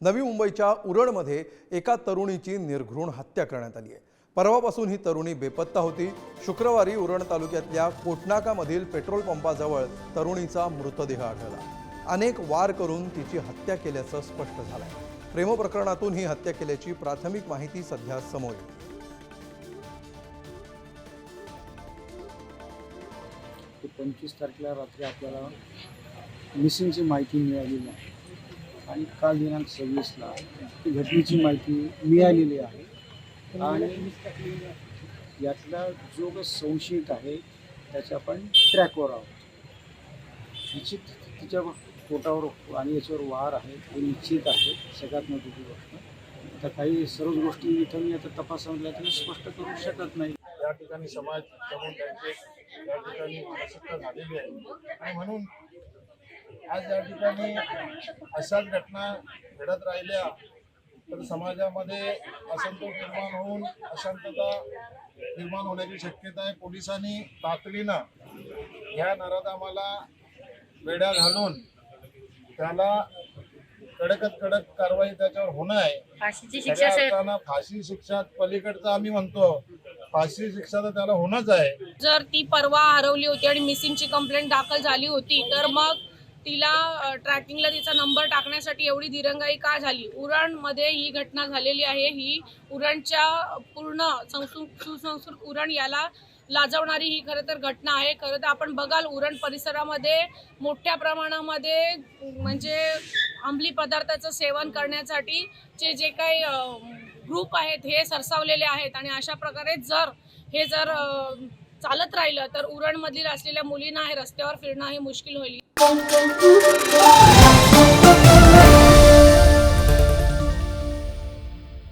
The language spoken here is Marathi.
नवी मुंबईच्या उरणमध्ये एका तरुणीची निर्घृण हत्या करण्यात आली आहे. परवापासून ही तरुणी बेपत्ता होती. शुक्रवारी उरण तालुक्यातल्या कोटनाकामधील पेट्रोल पंपाजवळ तरुणीचा मृतदेह आढळला. अनेक वार करून तिची हत्या केल्याचं स्पष्ट झालं आहे प्रेमप्रकरणातून ही हत्या केल्याची प्राथमिक माहिती सध्या समोर येते पंचवीस तारखेला रात्री आपल्याला मिसिंगची माहिती मिळालेली आहे आणि काल दिनांक सव्वीसला ती घटनेची माहिती मिळालेली आहे. आणि यातला जो काही संशयित आहे त्याच्या आपण ट्रॅकवर आहोत. निश्चित तिच्या पोटावर आणि याच्यावर वार आहे हे निश्चित आहे सगळ्यात महत्त्वाची गोष्ट. तर काही सर्व गोष्टी इथं मी आता तपासामध्ये तुम्ही स्पष्ट करू शकत नाही. या ठिकाणी समाज या ठिकाणी झालेली आहे. आणि म्हणून आज या ठिकाणी अशाच घटना घडत राहिल्या तर समाजामध्ये असंतोष निर्माण होऊन अशांतता निर्माण होण्याची शक्यता आहे. पोलिसांनी तातडीनं ह्या नराधामाला वेड्या घालून त्याला कडकत कडक कारवाई त्याच्यावर होणं आहे. फाशी शिक्षा पलीकडचं आम्ही म्हणतो फाशी शिक्षा तर त्याला होणंच आहे. जर ती परवा हरवली होती आणि मिसिंगची कंप्लेंट दाखल झाली होती तर मग तिला ट्रॅकिंगला तिचा नंबर टाकण्यासाठी एवढी दिरंगाई का झाली? उरणमध्ये ही घटना झालेली आहे. ही उरणच्या पूर्ण संस्कृत सुसंस्कृत उरण याला लाजवणारी ही खरं तर घटना आहे. खरं तर आपण बघाल उरण परिसरामध्ये मोठ्या प्रमाणामध्ये म्हणजे अंमली पदार्थाचं सेवन करण्यासाठी जे जे काही ग्रुप आहेत हे सरसावलेले आहेत. आणि अशा प्रकारे जर हे जर चालत राहिलं तर उरणमधील असलेल्या मुलींना हे रस्त्यावर फिरणं हे मुश्किल होईल.